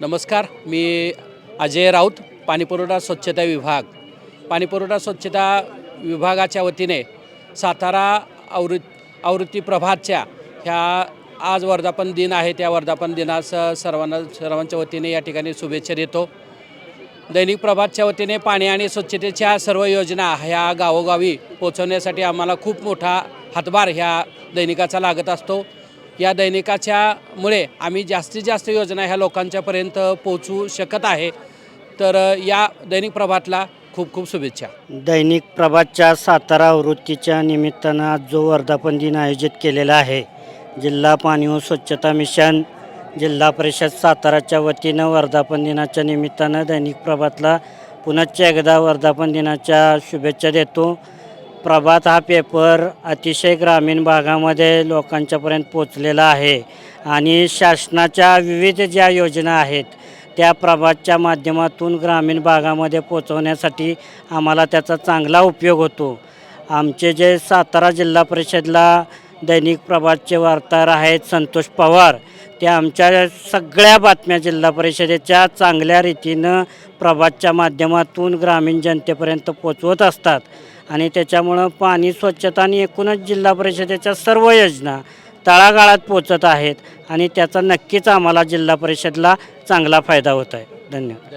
नमस्कार मी अजय राऊत पाणीपुरवठा स्वच्छता विभाग. पाणीपुरवठा स्वच्छता विभागाच्या वतीने सातारा आवृ आवृत्ती प्रभातच्या ह्या आज वर्धापन दिन आहे त्या वर्धापन दिनास सर्वांना सर्वांच्या वतीने या ठिकाणी शुभेच्छा देतो. दैनिक प्रभातच्या वतीने पाणी आणि स्वच्छतेच्या सर्व योजना ह्या गावोगावी पोचवण्यासाठी आम्हाला खूप मोठा हातभार ह्या दैनिकाचा लागत असतो. या दैनिकाच्यामुळे आम्ही जास्तीत जास्त योजना ह्या लोकांच्यापर्यंत पोहोचू शकत आहे. तर या दैनिक प्रभातला खूप खूप शुभेच्छा. दैनिक प्रभातच्या सातारा आवृत्तीच्या निमित्तानं आज जो वर्धापन दिन आयोजित केलेला आहे जिल्हा पाणी व स्वच्छता मिशन जिल्हा परिषद साताराच्या वतीनं वर्धापन दिनाच्या निमित्तानं दैनिक प्रभातला पुनश्च एकदा वर्धापन दिनाच्या शुभेच्छा देतो. प्रभात हा पेपर अतिशय ग्रामीण भागामध्ये लोकांच्यापर्यंत पोचलेला आहे आणि शासनाच्या विविध ज्या योजना आहेत त्या प्रभातच्या माध्यमातून ग्रामीण भागामध्ये पोचवण्यासाठी आम्हाला त्याचा चांगला उपयोग होतो. आमचे जे सातारा जिल्हा परिषदला दैनिक प्रभातचे वार्ताहर आहेत संतोष पवार. ते आमच्या सगळ्या बातम्या जिल्हा परिषदेच्या चांगल्या रीतीनं प्रभातच्या माध्यमातून ग्रामीण जनतेपर्यंत पोचवत असतात. आणि त्याच्यामुळं पाणी स्वच्छता आणि एकूणच जिल्हा परिषदेच्या सर्व योजना तळागाळात पोचत आहेत. आणि त्याचा नक्कीच आम्हाला जिल्हा परिषदला चांगला फायदा होत आहे. धन्यवाद.